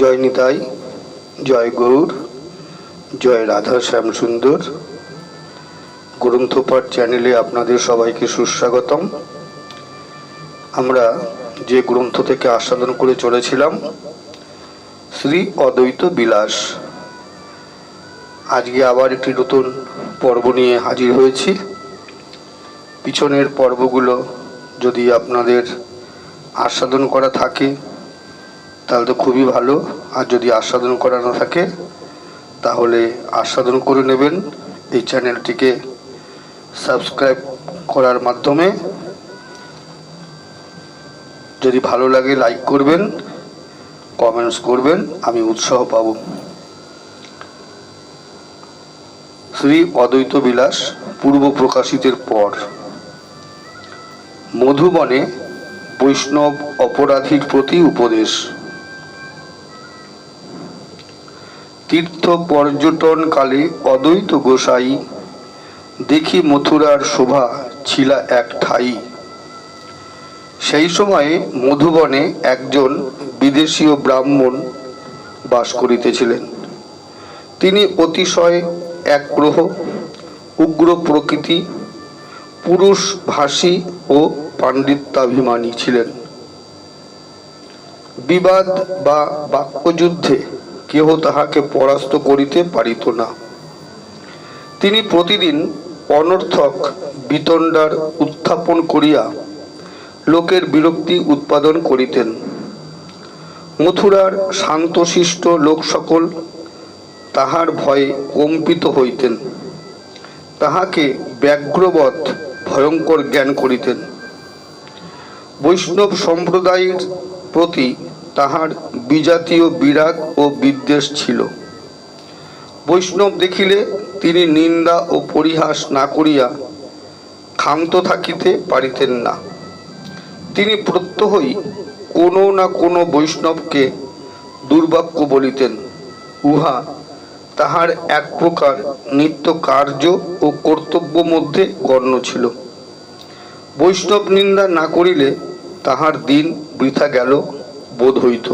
জয় নিতাই, জয় গৌর জয় রাধা শ্যাম সুন্দর গ্রন্থপাঠ চ্যানেলে আপনাদের সবাইকে সুস্বাগতম। আমরা যে গ্রন্থ থেকে আস্বাদন করে চলেছিলাম, শ্রী অদ্বৈত বিলাস। আজকে আবার একটি নতুন পর্ব নিয়ে হাজির হয়েছি। পিছনের পর্বগুলো যদি আপনাদের আস্বাদন করা থাকে তাহলে তো খুবই ভালো। আর যদি আস্বাদন করানো থাকে, তাহলে আস্বাদন করে নেবেন। এই চ্যানেলটিকে সাবস্ক্রাইব করার মাধ্যমে। যদি ভালো লাগে, লাইক করবেন, কমেন্টস করবেন, আমি উৎসাহ পাব। শ্রী অদ্বৈত বিলাস, পূর্ব প্রকাশিতের পর। মধুবনে বৈষ্ণব অপরাধীর প্রতি উপদেশ। তীর্থ পর্যটনকালে অদ্বৈত গোসাই, দেখি মথুরার শোভা ছিলা এক ঠাই। সেই সময়ে মধুবনে একজন বিদেশীয় ব্রাহ্মণ বাস করিতেছিলেন। তিনি অতিশয় এক গ্রহ উগ্র প্রকৃতি পুরুষ ভাষী ও পাণ্ডিত্যাভিমানী ছিলেন। বিবাদ বা বাক্যযুদ্ধে কেহ তাহাকে পরাস্ত করিতে পারিত না। তিনি প্রতিদিন অনর্থক বিতণ্ডার উত্থাপন করিয়া লোকের বিরক্তি উৎপাদন করিতেন। মথুরার শান্তশিষ্ট লোক সকল তাহার ভয়ে কম্পিত হইতেন। তাহাকে ব্যাঘ্রবৎ ভয়ঙ্কর জ্ঞান করিতেন। বৈষ্ণব সম্প্রদায়ের প্রতি তাহার বিজাতীয় বিরাগ ও বিদ্বেষ ছিল। বৈষ্ণব দেখিলে তিনি নিন্দা ও পরিহাস না করিয়া ক্ষান্ত থাকিতে পারিতেন না। তিনি প্রত্যহই কোনো না কোনো বৈষ্ণবকে দুর্বাক্য বলিতেন। উহা তাহার এক প্রকার নিত্য কার্য ও কর্তব্য মধ্যে গণ্য ছিল। বৈষ্ণব নিন্দা না করিলে তাহার দিন বৃথা গেল। বোধ হইত।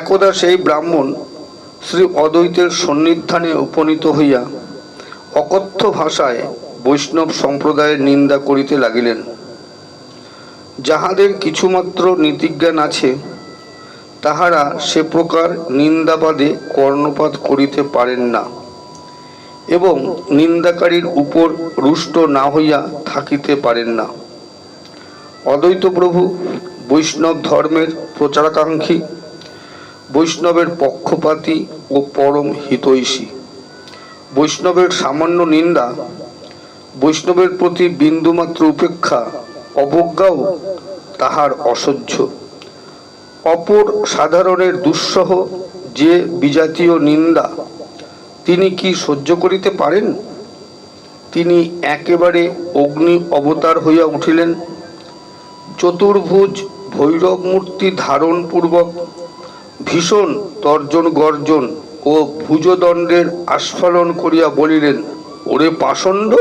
একদা সেই ব্রাহ্মণ শ্রী অদ্বৈতের সন্নিধানে উপনীত হইয়া অকথ্য ভাষায় বৈষ্ণব সম্প্রদায়ের নিন্দা করিতে লাগিলেন। যাহাদের কিছুমাত্র নীতিজ্ঞান আছে, তাহারা সে প্রকার নিন্দাবাদে কর্ণপাত করিতে পারেন না এবং নিন্দাকারীর উপর রুষ্ট না হইয়া থাকিতে পারেন না। অদ্বৈত প্রভু বৈষ্ণব ধর্মের প্রচারাকাঙ্ক্ষী, বৈষ্ণবের পক্ষপাতী ও পরম হিতৈষী। বৈষ্ণবের সামান্য নিন্দা, বৈষ্ণবের প্রতি বিন্দুমাত্র উপেক্ষা, অবজ্ঞাও তাহার অসহ্য। অপর সাধারণের দুঃসহ যে বিজাতীয় নিন্দা, তিনি কি সহ্য করিতে পারেন? তিনি একেবারে অগ্নি অবতার হইয়া উঠিলেন। চতুর্ভুজ ভৈরব মূর্তি ধারণপূর্বক ভীষণ তর্জন গর্জন ও ভুজদণ্ডের আস্ফালন করিয়া বলিলেন, ওরে পাষণ্ড,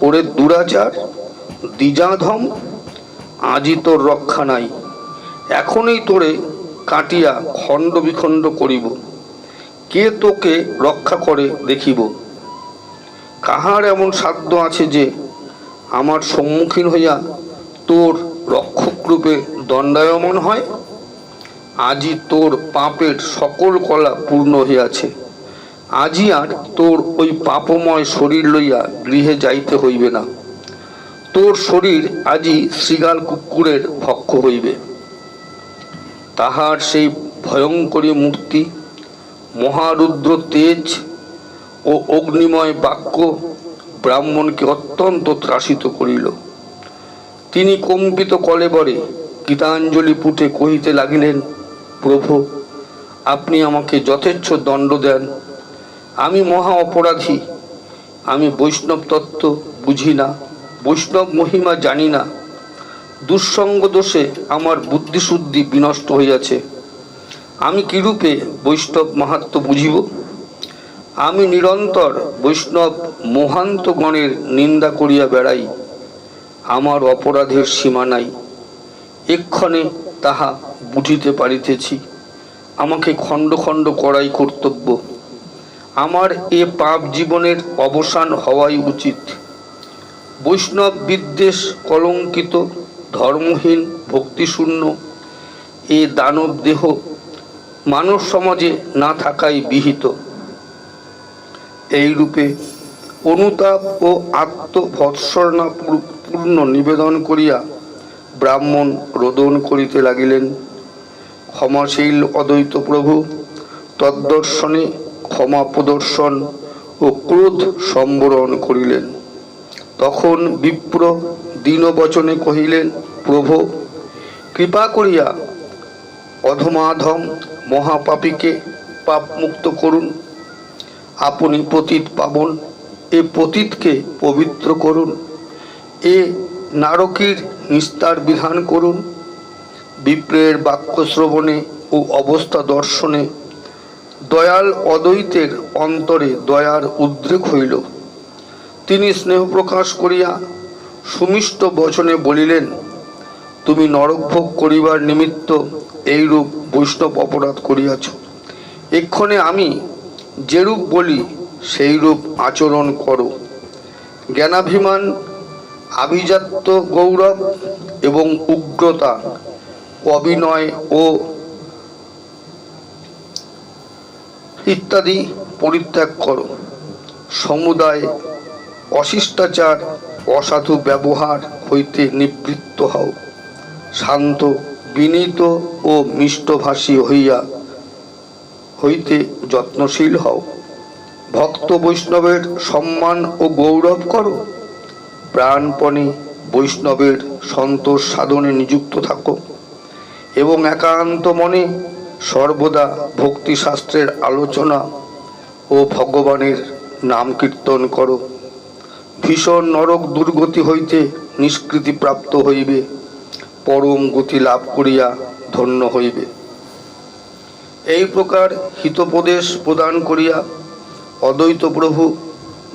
ওরে দুরাচার, দ্বিজাধম আজই তোর রক্ষা নাই। এখনই তোরে কাটিয়া খণ্ড বিখণ্ড করিব। কে তোকে রক্ষা করে দেখিব? কাহার এমন সাধ্য আছে যে আমার সম্মুখীন হইয়া তোর রক্ষকরূপে দণ্ডায়মন হয় আজই তোর পাপের সকল কলা পূর্ণ হইয়াছে। আজই আর তোর ওই পাপময় শরীর লইয়া গৃহে যাইতে হইবে না। তোর শরীর আজই শৃগাল কুকুরের ভক্ষ হইবে। তাহার সেই ভয়ঙ্করী মূর্তি, মহারুদ্র তেজ ও অগ্নিময় বাক্য ব্রাহ্মণকে অত্যন্ত ত্রাসিত করিল। তিনি কম্পিত কলেবরে গীতাঞ্জলি পুটে কহিতে লাগিলেন, প্রভু, আপনি আমাকে যথেচ্ছ দণ্ড দেন। আমি মহা অপরাধী। আমি বৈষ্ণব তত্ত্ব বুঝি না, বৈষ্ণব মহিমা জানি না। দুঃসঙ্গ দোষে আমার বুদ্ধিশুদ্ধি বিনষ্ট হইয়াছে। আমি কিরূপে বৈষ্ণব মাহাত্ম বুঝিব? আমি নিরন্তর বৈষ্ণব মহান্তগণের নিন্দা করিয়া বেড়াই। আমার অপরাধের সীমা নাই। এক্ষণে তাহা বুঝিতে পারিতেছি। আমাকে খণ্ড খণ্ড করাই কর্তব্য। আমার এ পাপ জীবনের অবসান হওয়াই উচিত। বৈষ্ণব বিদ্বেষ কলঙ্কিত, ধর্মহীন, ভক্তিশূন্য, এ দানব দেহ মানব সমাজে না থাকাই বিহিত। এই রূপে অনুতাপ ও আত্মভৎসর্ণা পূর্ণ নিবেদন করিয়া ব্রাহ্মণ রোদন করিতে লাগিলেন। ক্ষমাশীল অদ্বৈত প্রভু, তদ্দর্শনে ক্ষমা প্রদর্শন ও ক্রোধ সম্বরণ করিলেন। তখন বিপ্র দীনবচনে কহিলেন, প্রভু, কৃপা করিয়া অধমাধম মহাপাপীকে পাপ মুক্ত করুন। আপনি পতিত পাবন, এ পতিতকে পবিত্র করুন। এ নারকীর নিস্তার বিধান করুন। বিপ্রের বাক্য শ্রবণে ও অবস্থা দর্শনে দয়াল অদ্বৈতের অন্তরে দয়ার উদ্রেক হইল। তিনি স্নেহ প্রকাশ করিয়া সুমিষ্ট বচনে বলিলেন, তুমি নরকভোগ করিবার নিমিত্ত এইরূপ বৈষ্ণব অপরাধ করিয়াছ। এক্ষণে আমি যেরূপ বলি, সেইরূপ আচরণ করো। জ্ঞানাভিমান আভিজাত্য গৌরব এবং উগ্রতা, অভিনয় ও ইত্যাদি পরিত্যাগ করো। সমুদায় অশিষ্টাচার, অসাধু ব্যবহার হইতে নিবৃত্ত হও। শান্ত, বিনীত ও মিষ্টভাষী হইয়া হইতে যত্নশীল হও। ভক্ত বৈষ্ণবের সম্মান ও গৌরব করো। প্রাণপণে বৈষ্ণবের সন্তোষ সাধনে নিযুক্ত থাকো এবং একান্ত মনে সর্বদা ভক্তিশাস্ত্রের আলোচনা ও ভগবানের নাম কীর্তন করো। ভীষণ নরক দুর্গতি হইতে নিষ্কৃতি প্রাপ্ত হইবে, পরম গতি লাভ করিয়া ধন্য হইবে। এই প্রকার হিতোপদেশ প্রদান করিয়া অদ্বৈত প্রভু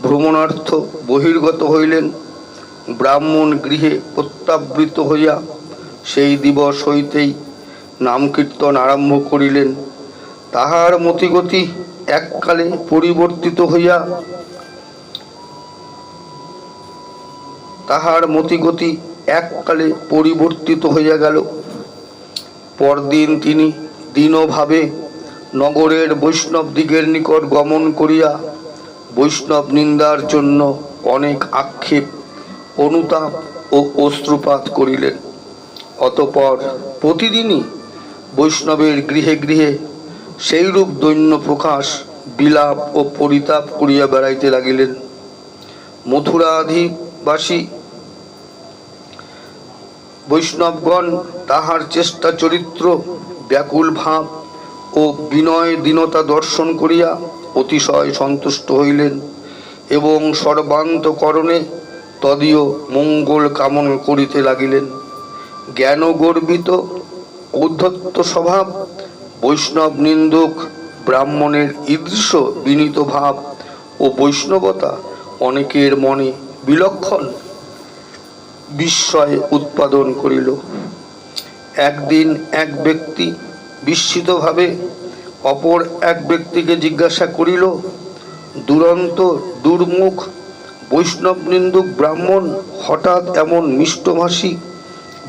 ভ্রমণার্থ বহির্গত হইলেন। ব্রাহ্মণ গৃহে প্রত্যাবৃত হইয়া সেই দিবস হইতেই নাম কীর্তন আরম্ভ করিলেন। তাহার মতিগতি এককালে পরিবর্তিত হইয়া তাহার মতিগতি এককালে পরিবর্তিত হইয়া গেল। পরদিন তিনি দীনভাবে নগরের বৈষ্ণব দিগের নিকট গমন করিয়া বৈষ্ণব নিন্দার জন্য অনেক আক্ষেপ অনুতাপ ও অশ্রুপাত করিলেন। অতপর প্রতিদিনই বৈষ্ণবের গৃহে গৃহে সেইরূপ দৈন্য প্রকাশ, বিলাপ ও পরিতাপ করিয়া বেড়াইতে লাগিলেন। মথুরাধিবাসী বৈষ্ণবগণ তাহার চেষ্টা চরিত্র, ব্যাকুল ভাব ও বিনয় দীনতা দর্শন করিয়া অতিশয় সন্তুষ্ট হইলেন এবং সর্বান্তকরণে তদীয় মঙ্গল কামন করিতে লাগিলেন। জ্ঞান গর্বিত ঔদ্ধত্য স্বভাব, বৈষ্ণব নিন্দুক, ব্রাহ্মণের ঈদৃশ্য বিনীত ভাব ও বৈষ্ণবতা অনেকের মনে বিলক্ষণ বিস্ময় উৎপাদন করিল। একদিন এক ব্যক্তি বিস্মিতভাবে অপর এক ব্যক্তিকে জিজ্ঞাসা করিল, দুরন্ত, দুর্মুখ বৈষ্ণব নিন্দুক ব্রাহ্মণ হঠাৎ এমন মিষ্টভাষী,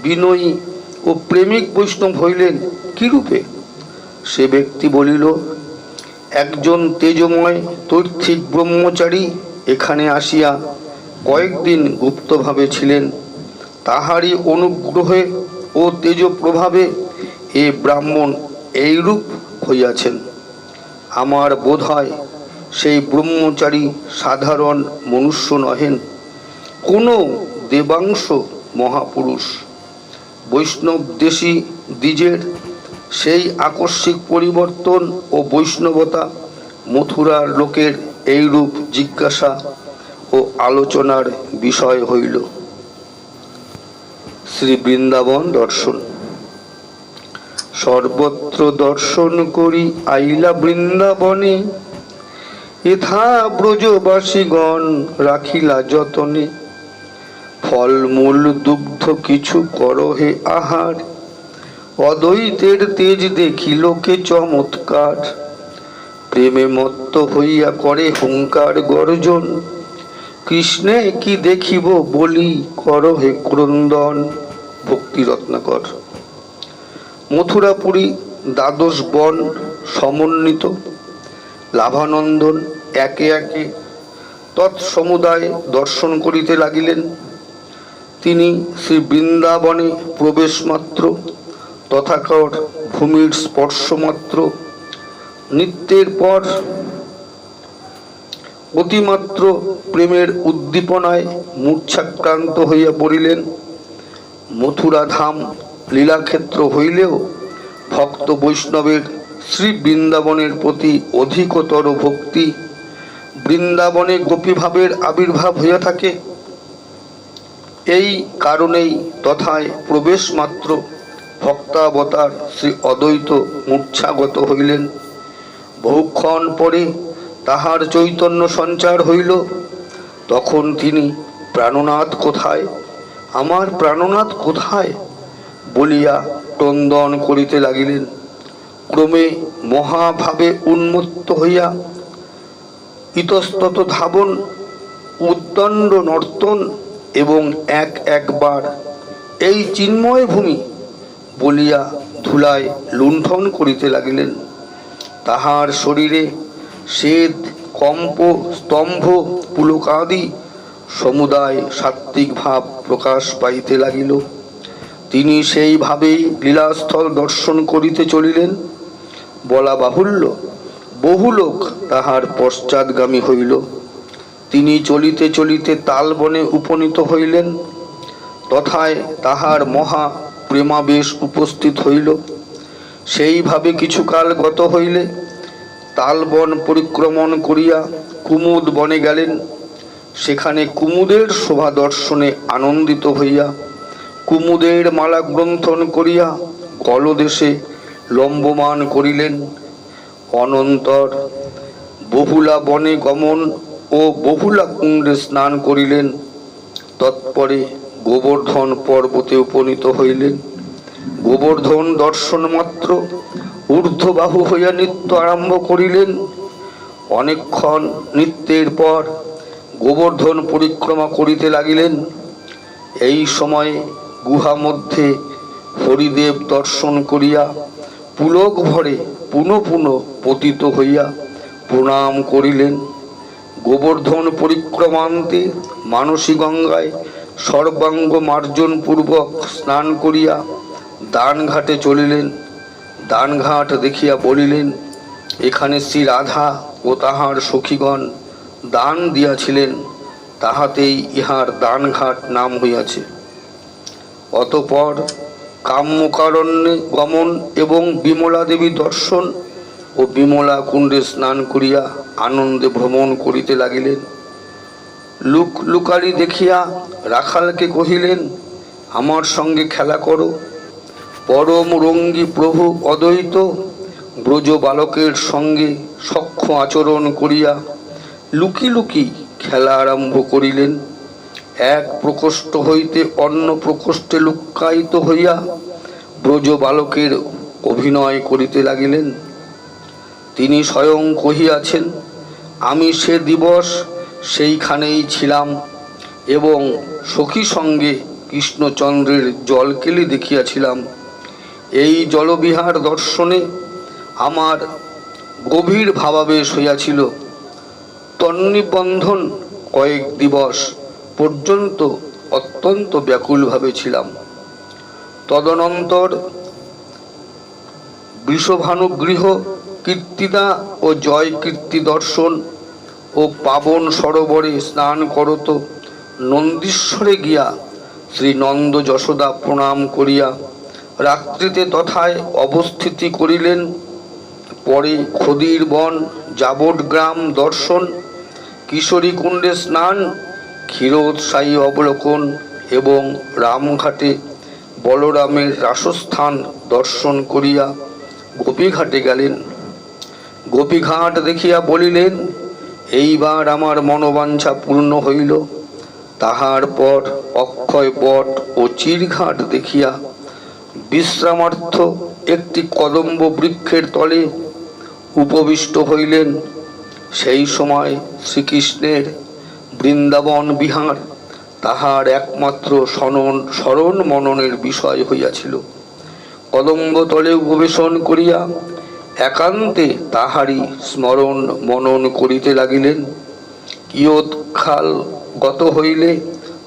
বিনয়ী ও প্রেমিক বৈষ্ণব হইলেন কিরূপে? সে ব্যক্তি বলিল, একজন তেজময় তৈর্থিক ব্রহ্মচারী এখানে আসিয়া কয়েকদিন গুপ্তভাবে ছিলেন। তাহারই অনুগ্রহে ও তেজ প্রভাবে এ ব্রাহ্মণ এইরূপ হইয়াছেন। আমার বোধ হয় সেই ব্রহ্মচারী সাধারণ মনুষ্য নহেন। কোনো দেবাংশ মহাপুরুষ। বৈষ্ণব দেশী দ্বিজের সেই আকস্মিক পরিবর্তন ও বৈষ্ণবতা মথুরার লোকের এইরূপ জিজ্ঞাসা ও আলোচনার বিষয় হইল। শ্রী বৃন্দাবন দর্শন। সর্বত্র দর্শন করি আইলা বৃন্দাবনে। ইথা ব্রজবাসীগণ রাখিলা যতনে, ফলমূল দুগ্ধ কিছু করহে আহার। অদ্বৈতের তেজ দেখি লোকে চমৎকার। প্রেমে মত্ত হইয়া করে হুঙ্কার গর্জন। কৃষ্ণে কি দেখিব বলি কর হে ক্রন্দন। ভক্তি রত্নাকর। মথুরাপুরী দ্বাদশ বন সমন্বিত। লাভানন্দন একে একে তৎসমুদায় দর্শন করিতে লাগিলেন। তিনি শ্রী বৃন্দাবনে প্রবেশমাত্র তথাকর ভূমির স্পর্শমাত্র নিত্যের পর অতিমাত্র প্রেমের উদ্দীপনায় মূর্ছাক্রান্ত হইয়া পড়িলেন। মথুরা ধাম লীলাক্ষেত্র হইলেও ভক্ত বৈষ্ণবের শ্রী বৃন্দাবনের প্রতি অধিকতর ভক্তি, বৃন্দাবনে গোপীভাবের আবির্ভাব হইয়া থাকে। এই কারণেই তথায় প্রবেশ মাত্র ভক্তাবতার শ্রী অদ্বৈত মূর্ছাগত হইলেন। বহুক্ষণ পরে তাহার চৈতন্য সঞ্চার হইল। তখন তিনি, প্রাণনাথ কোথায়? আমার প্রাণনাথ কোথায়? বলিয়া ক্রন্দন করিতে লাগিলেন। ক্রমে মহাভাবে উন্মত্ত হইয়া ইতস্তত ধাবন, উদ্দণ্ড নর্তন এবং এক একবার এই চিন্ময় ভূমি বলিয়া ধুলায় লুণ্ঠন করিতে লাগিলেন। তাহার শরীরে শ্বেত, কম্প, স্তম্ভ, পুলকাদি, সমুদায় সাত্ত্বিক ভাব প্রকাশ পাইতে লাগিল। তিনি সেইভাবেই লীলাস্থল দর্শন করিতে চলিলেন। বলা বাহুল্য, বহু লোক তাহার পশ্চাৎগামী হইল। তিনি চলিতে চলিতে তালবনে উপনীত হইলেন। তথায় তাহার মহা প্রেমাবেশ উপস্থিত হইল। সেইভাবে কিছুকাল গত হইলে তালবন পরিক্রমণ করিয়া কুমুদ বনে গেলেন। সেখানে কুমুদের শোভা দর্শনে আনন্দিত হইয়া কুমুদের মালা গ্রন্থন করিয়া গলদেশে লম্বমান করিলেন। অনন্তর বহুলা বনে গমন ও বহুলা কুণ্ডে স্নান করিলেন। তৎপরে গোবর্ধন পর্বতে উপনীত হইলেন। গোবর্ধন দর্শন মাত্র ঊর্ধ্ববাহু হইয়া নৃত্য আরম্ভ করিলেন। অনেকক্ষণ নৃত্যের পর গোবর্ধন পরিক্রমা করিতে লাগিলেন। এই সময়ে গুহা মধ্যে হরিদেব দর্শন করিয়া পুলক ভরে পুনঃ পুনঃ পতিত হইয়া প্রণাম করিলেন। গোবর্ধন পরিক্রমান্তে মানসী গঙ্গায় সর্বাঙ্গ মার্জন পূর্বক স্নান করিয়া দানঘাটে চলিলেন। দানঘাট দেখিয়া বলিলেন, এখানে শ্রী রাধা ও তাহার সখীগণ দান দিয়াছিলেন, তাহাতেই ইহার দানঘাট নাম হইয়াছে। অতপর কাম্যকারণ্যে গমন এবং বিমলা দেবী দর্শন ও বিমলা কুণ্ডে স্নান করিয়া আনন্দে ভ্রমণ করিতে লাগিলেন। লুক লুকারি দেখিয়া রাখালকে কহিলেন, আমার সঙ্গে খেলা করো। পরম রঙ্গী প্রভু অদ্বৈত ব্রজ বালকের সঙ্গে সখ্য আচরণ করিয়া লুকি লুকি খেলা আরম্ভ করিলেন। এক প্রকোষ্ঠ হইতে অন্য প্রকোষ্ঠে লুক্কায়িত হইয়া ব্রজ বালকের অভিনয় করিতে লাগিলেন। তিনি স্বয়ং কহিয়াছেন, আমি সে দিবস সেইখানেই ছিলাম এবং সখী সঙ্গে কৃষ্ণচন্দ্রের জলকেলি দেখিয়াছিলাম। এই জলবিহার দর্শনে আমার গভীর ভাবাবেশ হইয়াছিল। তন্নিবন্ধন কয়েক দিবস পর্যন্ত অত্যন্ত ব্যাকুলভাবে ছিলাম। তদনন্তর বিষভানুগৃহ, কীর্তিদা ও জয় কীর্তি দর্শন ও পাবন সরোবরে স্নান করত নন্দীশ্বরে গিয়া শ্রী নন্দ যশোদা প্রণাম করিয়া রাত্রিতে তথায় অবস্থিতি করিলেন। পরে খদির বন যাবট গ্রাম দর্শন কিশোরী কুণ্ডে স্নান ক্ষীরোৎসাহী অবলোকন এবং রামঘাটে বলরামের রাসস্থান দর্শন করিয়া গোপীঘাটে গেলেন। গোপীঘাট দেখিয়া বলিলেন, এইবার আমার মনোবাঞ্ছা পূর্ণ হইল। তাহার পর অক্ষয় বট ও চিরঘাট দেখিয়া বিশ্রামার্থ একটি কদম্ব বৃক্ষের তলে উপবিষ্ট হইলেন। সেই সময় শ্রীকৃষ্ণের বৃন্দাবন বিহার, তাহার একমাত্র স্মরণ স্মরণ মননের বিষয় হইয়াছিল। কদম্ব তলে উপবেশন করিয়া একান্তে তাহারই স্মরণ মনন করিতে লাগিলেন। কিয়ৎকাল গত হইলে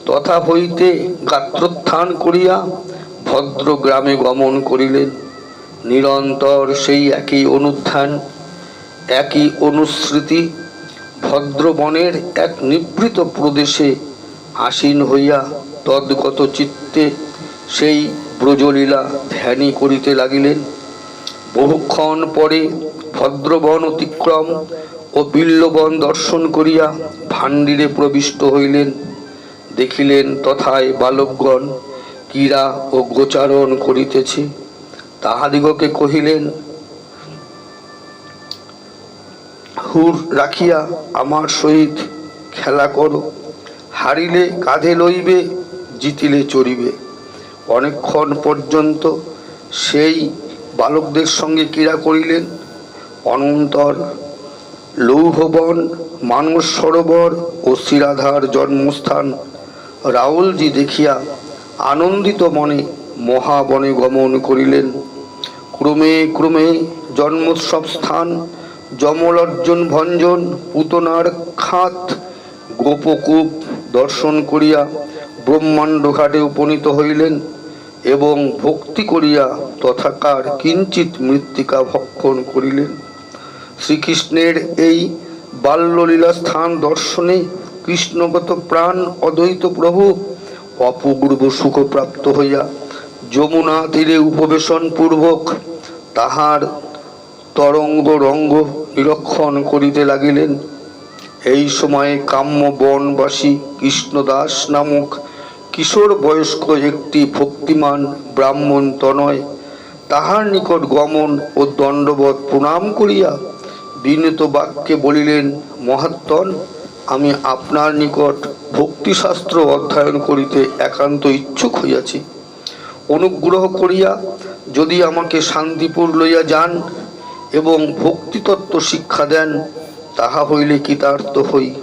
তথা হইতে গাত্রোত্থান করিয়া ভদ্র গ্রামে গমন করিলেন। নিরন্তর সেই একই অনুত্থান একই অনুস্মৃতি ভদ্রবনের এক নিবৃত প্রদেশে আসীন হইয়া তদ্গত চিত্তে সেই ব্রজলীলা ধ্যানই করিতে লাগিলেন। বহুক্ষণ পরে ভদ্রবন অতিক্রম ও বিল্লবন দর্শন করিয়া ভাণ্ডিরে প্রবিষ্ট হইলেন। দেখিলেন তথায় বালকগণ ক্রীড়া ও গোচারণ করিতেছে। তাহাদিগকে কহিলেন হুর রাখিয়া আমার সহিত খেলা করো। হারিলে কাঁধে লইবে, জিতিলে চড়িবে। অনেকক্ষণ পর্যন্ত সেই বালকদের সঙ্গে ক্রীড়া করিলেন। অনন্তর লৌহবন, মানস সরোবর ও শিরাধার জন্মস্থান রাহুলজি দেখিয়া আনন্দিত মনে মহাবনে গমন করিলেন। ক্রমে ক্রমে জন্মোৎসব স্থান যমলর্জন ভঞ্জন পুতনার খাত গোপকূপ দর্শন করিয়া ব্রহ্মাণ্ড ঘাটে উপনীত হইলেন এবং ভক্তি করিয়া তথাকার কিঞ্চিত মৃত্তিকা ভক্ষণ করিলেন। শ্রীকৃষ্ণের এই বাল্যলীলা স্থান দর্শনে কৃষ্ণগত প্রাণ অদ্বৈত প্রভু অপূর্ব সুখপ্রাপ্ত হইয়া যমুনা তীরে উপবেশন পূর্বক তাহার তরঙ্গ রঙ্গ নিরীক্ষণ করিতে লাগিলেন। এই সময়ে কাম্য বনবাসী কৃষ্ণদাস নামক কিশোর বয়স্ক একটি ভক্তিমান ব্রাহ্মণ তনয় তাহার নিকট গমন ও দণ্ডবত প্রণাম করিয়া বিনীত বাক্যে বলিলেন, মহাত্মন, আমি আপনার নিকট ভক্তিশাস্ত্র অধ্যয়ন করিতে একান্ত ইচ্ছুক হইয়াছি। অনুগ্রহ করিয়া যদি আমাকে শান্তিপুর লইয়া যান এবং ভক্তিতত্ত্ব শিক্ষা দেন, তাহা হইলে কৃতার্থ হই?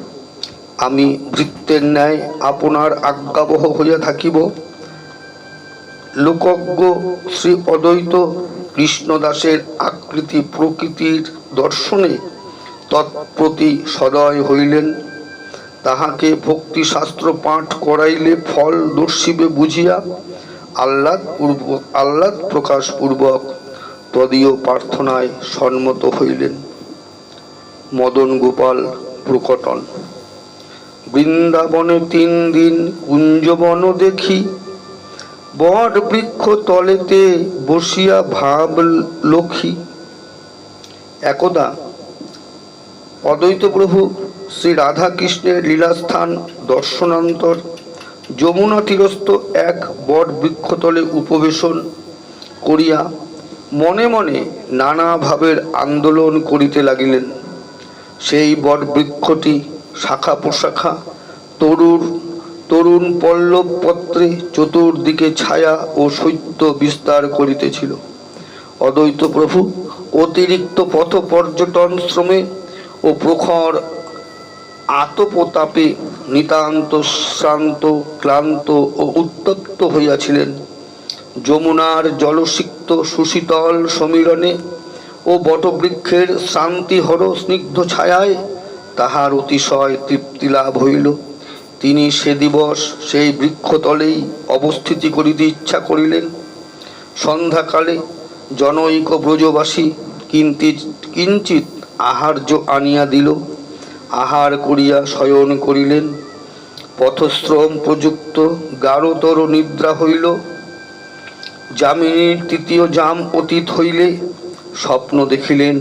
আমি বৃত্তের ন্যায় আপনার আজ্ঞাবহ হইয়া থাকিব। লোকজ্ঞ শ্রী অদ্বৈত কৃষ্ণদাসের আকৃতি প্রকৃতির দর্শনে তৎপ্রতি সদয় হইলেন। তাহাকে ভক্তিশাস্ত্র পাঠ করাইলে ফল দর্শিবে বুঝিয়া আহ্লাদ পূর্ব আহ্লাদ প্রকাশ পূর্বক তদীয় প্রার্থনায় সম্মত হইলেন। মদন গোপাল প্রকটন, বৃন্দাবনে তিন দিন কুঞ্জবন দেখি বট বৃক্ষ তলেতে বসিয়া ভাব লক্ষ্মী একদা অদ্বৈত প্রভু শ্রী রাধাকৃষ্ণের লীলাস্থান দর্শনান্তর, যমুনা তীরস্থ এক বট বৃক্ষতলে উপবেশন করিয়া মনে মনে নানা ভাবের আন্দোলন করিতে লাগিলেন। সেই বট বৃক্ষটি শাখা প্রশাখা, তরুর, তরুণ পল্লব পত্রে চতুর্দিকে ছায়া ও শৈত্য বিস্তার করিতেছিল। অদ্বৈত প্রভু, অতিরিক্ত পথ পর্যটন শ্রমে ও প্রখর আতপতাপে নিতান্ত শ্রান্ত, ক্লান্ত ও উত্তপ্ত হইয়াছিলেন। যমুনার জলসিক্ত সুশীতল সমীরণে ও বটবৃক্ষের শান্তিহর স্নিগ্ধ ছায়ায় তাহার অতিশয় তৃপ্তি লাভ হইল। তিনি সে দিবস সেই বৃক্ষতলেই অবস্থিতি করিতে ইচ্ছা করিলেন। সন্ধ্যাকালে জনৈক ব্রজবাসী কিঞ্চিত কিঞ্চিত আহার্য আনিয়া দিল। আহার করিয়া শয়ন করিলেন। পথশ্রম প্রযুক্ত গাঢ়তর নিদ্রা হইল। যামিনীর তৃতীয় জাম অতীত হইলে স্বপ্ন দেখিলেন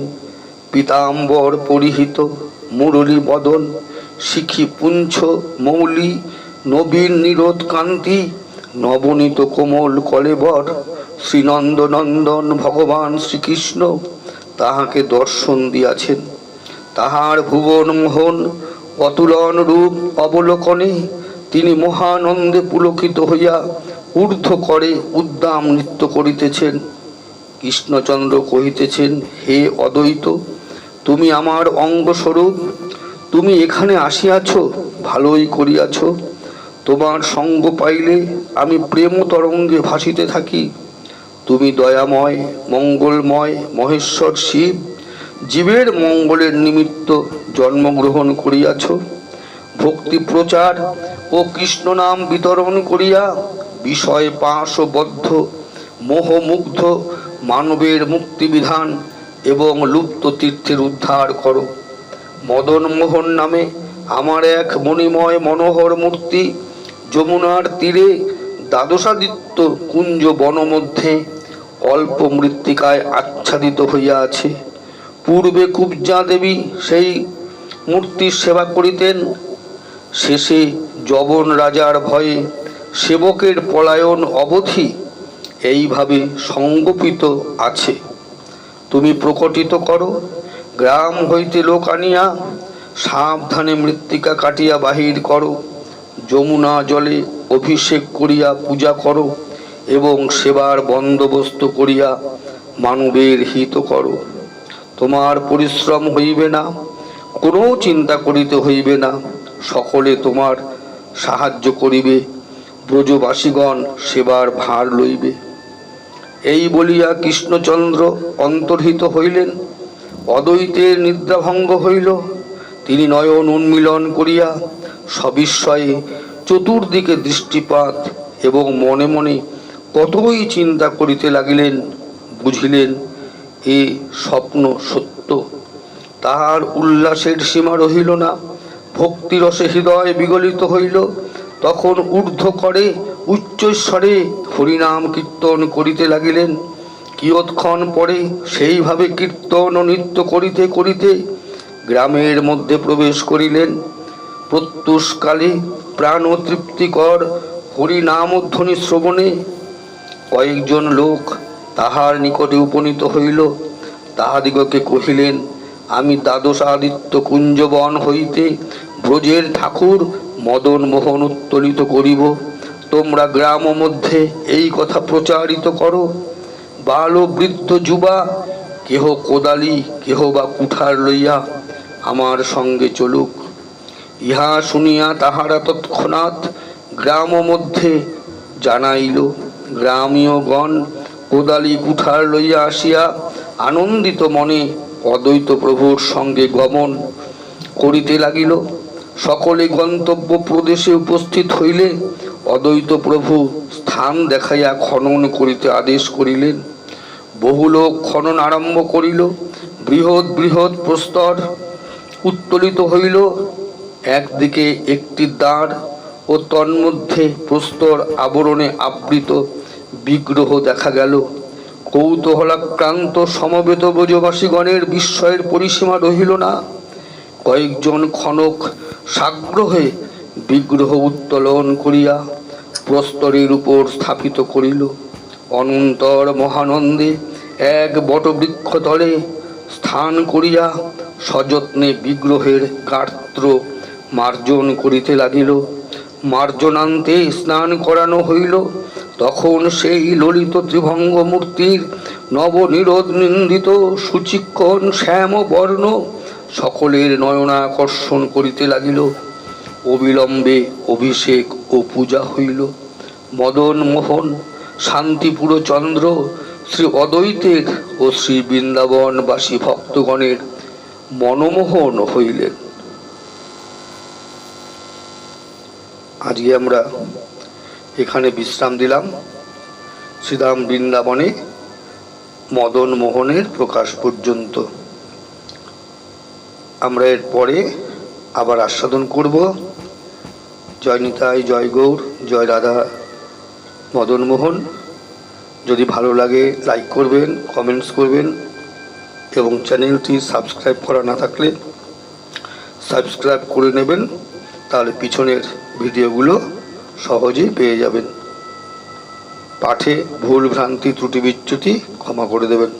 পিতাম্বর পরিহিত মুরলী বদন, শিখি পুঞ্ছ, মৌলি, নবীন নিরোধ কান্তি, নবনীত কোমল কলেবর, শ্রীনন্দনন্দন ভগবান শ্রীকৃষ্ণ তাহাকে দর্শন দিয়াছেন। তাহার ভুবন মোহন অতুলন রূপ অবলোকনে তিনি মহানন্দে পুলকিত হইয়া ঊর্ধ্ব করে উদ্দাম নৃত্য করিতেছেন। কৃষ্ণচন্দ্র কহিতেছেন, হে অদ্বৈত, তুমি আমার অঙ্গস্বরূপ, তুমি এখানে আসিয়াছ, ভালোই করিয়াছ। তোমার সঙ্গ পাইলে আমি প্রেম তরঙ্গে ভাসিতে থাকি। তুমি দয়াময়, মঙ্গলময়, মহেশ্বর শিব, জীবের মঙ্গলের নিমিত্ত জন্মগ্রহণ করিয়াছ। ভক্তি প্রচার ও কৃষ্ণ নাম বিতরণ করিয়া বিষয় পাশবদ্ধ মোহমুগ্ধ, মানবের মুক্তিবিধান এবং লুপ্ত তীর্থের উদ্ধার করো। মদন মোহন নামে আমার এক মণিময় মনোহর মূর্তি যমুনার তীরে দ্বাদশাদিত্য কুঞ্জ বন মধ্যে অল্প মৃত্তিকায় আচ্ছাদিত হইয়া আছে। পূর্বে কুবজা দেবী সেই মূর্তির সেবা করিতেন, শেষে জবন রাজার ভয়ে সেবকের পলায়ন অবধি এইভাবে সংগোপিত আছে। তুমি প্রকটিত করো, গ্রাম হইতে লোক আনিয়া সাবধানে মৃত্তিকা কাটিয়া বাহির করো, যমুনা জলে অভিষেক করিয়া পূজা করো এবং সেবার বন্দোবস্ত করিয়া মানবের হিত করো। তোমার পরিশ্রম হইবে না, কোনো চিন্তা করিতে হইবে না, সকলে তোমার সাহায্য করিবে। ব্রজবাসীগণ সেবার ভার লইবে। এই বলিয়া কৃষ্ণচন্দ্র অন্তর্হিত হইলেন। অদ্বৈতের নিদ্রাভঙ্গ হইল। তিনি নয়ন উন্মিলন করিয়া সবিস্ময়ে চতুর্দিকে দৃষ্টিপাত এবং মনে মনে কতই চিন্তা করিতে লাগিলেন, বুঝিলেন, এ স্বপ্ন সত্য। তাহার উল্লাসের সীমা রহিল না, ভক্তিরসে হৃদয় বিগলিত হইল। তখন ঊর্ধ্ব করে উচ্চস্বরে হরিনাম কীর্তন করিতে লাগিলেন। কিয়ৎক্ষণ পরে সেইভাবে কীর্তন ও নৃত্য করিতে করিতে গ্রামের মধ্যে প্রবেশ করিলেন। প্রত্যুষকালে প্রাণ ও তৃপ্তিকর হরিনামধ্বনি শ্রবণে কয়েকজন লোক তাহার নিকটে উপনীত হইল। তাহাদিগকে কহিলেন, আমি দ্বাদশ আদিত্য কুঞ্জবন হইতে ব্রজের ঠাকুর মদন মোহন উত্তোলিত করিব। তোমরা গ্রাম মধ্যে এই কথা প্রচারিত করো। বাল বৃদ্ধ যুবা, কেহ কোদালি, কেহ বা কুঠার লইয়া আমার সঙ্গে চলুক। ইহা শুনিয়া তাহারা তৎক্ষণাৎ গ্রাম মধ্যে জানাইল, গ্রামীয়গণ, কোদালি, কুঠার লইয়া আসিয়া আনন্দিত মনে অদ্বৈত প্রভুর সঙ্গে গমন করিতে লাগিল। সকলে গন্তব্য প্রদেশে উপস্থিত হইলে অদ্বৈত প্রভু স্থান দেখাইয়া খনন করিতে আদেশ করিলেন। বহু লোক খনন আরম্ভ করিল, বৃহৎ বৃহৎ প্রস্তর উত্তোলিত হইল। একদিকে একটি দ্বার ও তন্মধ্যে প্রস্তর আবরণে আবৃত বিগ্রহ দেখা গেল। কৌতূহলাক্রান্ত সমবেত ব্রজবাসীগণের বিস্ময়ের পরিসীমা রহিল না। কয়েকজন খনক সাগ্রহে বিগ্রহ উত্তোলন করিয়া প্রস্তরের উপর স্থাপিত করিল। অনন্তর মহানন্দে এক বটবৃক্ষ তলে স্থান করিয়া সযত্নে বিগ্রহের গাত্র মার্জন করিতে লাগিল। মার্জনান্তে স্নান করানো হইল। তখন সেই ললিত ত্রিভঙ্গ মূর্তির নবনিরোধ নিন্দিত সুচিক্ষণ শ্যাম বর্ণ সকলের নয়নাকর্ষণ করিতে লাগিল। অবিলম্বে অভিষেক ও পূজা হইল। মদন মোহন, শান্তিপুর চন্দ্র, শ্রী অদ্বৈতের ও শ্রী বৃন্দাবনবাসী ভক্তগণের মনমোহন হইলেন। আজকে আমরা এখানে বিশ্রাম দিলাম। শ্রীরাম বৃন্দাবনে মদন মোহনের প্রকাশ পর্যন্ত। আমরা এর পরে আবার আস্বাদন করব। জয় নিতাই, জয় গৌর, জয় রাধা মদন মোহন। যদি ভালো লাগে লাইক করবেন কমেন্টস করবেন এবং চ্যানেলটি সাবস্ক্রাইব করা না থাকলে সাবস্ক্রাইব করে নেবেন, তাহলে পিছনের ভিডিওগুলো সহজেই পেয়ে যাবেন। পাঠে ভুল ভ্রান্তি, ত্রুটি বিচ্যুতি ক্ষমা করে দেবেন।